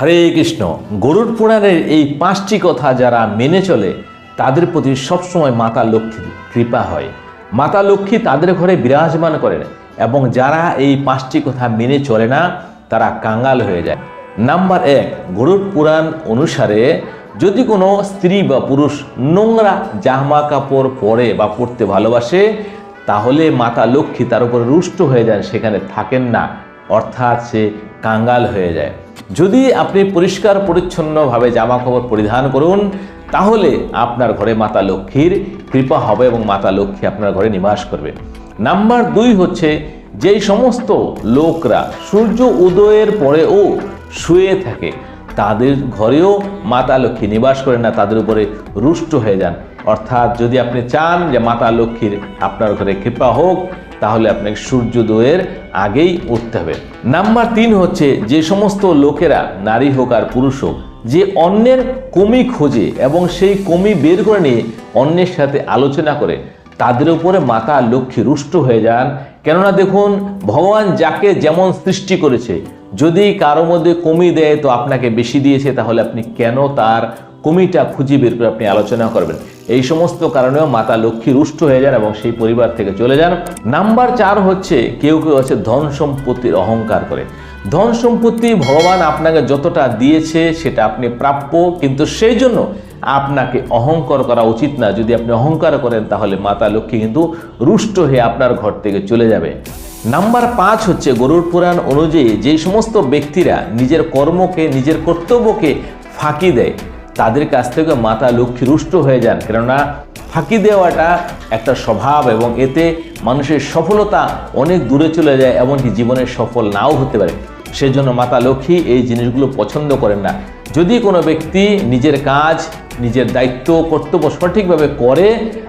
হরে কৃষ্ণ। গরুর পুরাণের এই পাঁচটি কথা যারা মেনে চলে, তাদের প্রতি সবসময় মাতা লক্ষ্মীর কৃপা হয়। মাতা লক্ষ্মী তাদের ঘরে বিরাজমান করেন এবং যারা এই পাঁচটি কথা মেনে চলে না, তারা কাঙ্গাল হয়ে যায়। নাম্বার এক, গরুর পুরাণ অনুসারে যদি কোনো স্ত্রী বা পুরুষ নোংরা জামা কাপড় পরে বা পরতে ভালোবাসে, তাহলে মাতা লক্ষ্মী তার উপরে রুষ্ট হয়ে যান, সেখানে থাকেন না। অর্থাৎ সে কাঙ্গাল হয়ে যায়। যদি আপনি পরিষ্কার, পরিচ্ছন্নভাবে জামা কাপড় পরিধান করুন, তাহলে আপনার ঘরে মাতা লক্ষ্মীর কৃপা হবে এবং মাতা লক্ষ্মী আপনার ঘরে নিবাস করবে। নাম্বার দুই হচ্ছে, যেই সমস্ত লোকরা সূর্য উদয়ের পরেও শুয়ে থাকে, তাদের ঘরেও মাতা লক্ষ্মী নিবাস করেন না, তাদের উপরে রুষ্ট হয়ে যান। অর্থাৎ যদি আপনি চান যে মাতা লক্ষ্মীর আপনার ঘরে কৃপা হোক তাহলে আপনাকে সূর্যোদয়ের আগেই উঠতে হবে। নাম্বার তিন হচ্ছে যে সমস্ত লোকেরা, নারী হোক আর পুরুষ হোক, যে অন্যের কমি খোঁজে এবং সেই কমি বের করে নিয়ে অন্যের সাথে আলোচনা করে, তাদের উপরে মাতা লক্ষ্মী রুষ্ট হয়ে যান। কেননা দেখুন, ভগবান যাকে যেমন সৃষ্টি করেছে, যদি কারও মধ্যে কমি দেয় তো আপনাকে বেশি দিয়েছে, তাহলে আপনি কেন তার কমিটা খুঁজে বের করে আপনি আলোচনা করবেন। এই সমস্ত কারণেও মাতা লক্ষ্মী রুষ্ট হয়ে যান এবং সেই পরিবার থেকে চলে যান। নাম্বার চার হচ্ছে কেউ কেউ আছে ধন সম্পত্তির অহংকার করে। ধন সম্পত্তি ভগবান আপনাকে যতটা দিয়েছে সেটা আপনি প্রাপ্য, কিন্তু সেই জন্য আপনাকে অহংকার করা উচিত না। যদি আপনি অহংকার করেন তাহলে মাতা লক্ষ্মী কিন্তু রুষ্ট হয়ে আপনার ঘর থেকে চলে যাবে। নাম্বার পাঁচ হচ্ছে গরুর পুরাণ অনুযায়ী যে সমস্ত ব্যক্তিরা নিজের কর্মকে, নিজের কর্তব্যকে ফাঁকি দেয় তাদের কাছ থেকে মাতা লক্ষ্মী রুষ্ট হয়ে যান। কেননা ফাঁকি দেওয়াটা একটা স্বভাব এবং এতে মানুষের সফলতা অনেক দূরে চলে যায়, এমনকি জীবনে সফল নাও হতে পারে। সেজন্য মাতা লক্ষ্মী এই জিনিসগুলো পছন্দ করেন না। যদি কোনো ব্যক্তি নিজের কাজ, নিজের দায়িত্ব, কর্তব্য সঠিকভাবে করে,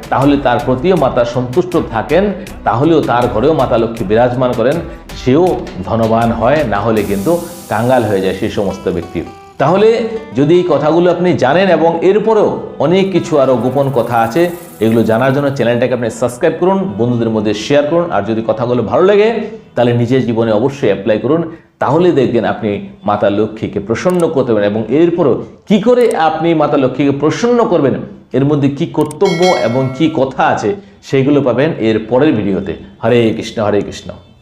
তাহলে তার প্রতিও মাতা সন্তুষ্ট থাকেন, তাহলেও তার ঘরেও মাতা লক্ষ্মী বিরাজমান করেন। সেও ধনবান হয়, না হলে কিন্তু কাঙ্গাল হয়ে যায় সেই সমস্ত ব্যক্তি। তাহলে যদি এই কথাগুলো আপনি জানেন এবং এরপরেও অনেক কিছু আরও গোপন কথা আছে, এগুলো জানার জন্য চ্যানেলটাকে আপনি সাবস্ক্রাইব করুন, বন্ধুদের মধ্যে শেয়ার করুন, আর যদি কথাগুলো ভালো লাগে, তাহলে নিজের জীবনে অবশ্যই অ্যাপ্লাই করুন। তাহলে দেখবেন আপনি মাতা লক্ষ্মীকে প্রসন্ন করতে পারেন এবং এরপরও কি করে আপনি মাতা লক্ষ্মীকে প্রসন্ন করবেন, এর মধ্যে কি কর্তব্য এবং কি কথা আছে, সেগুলো পাবেন এর পরের ভিডিওতে। হরে কৃষ্ণ হরে কৃষ্ণ।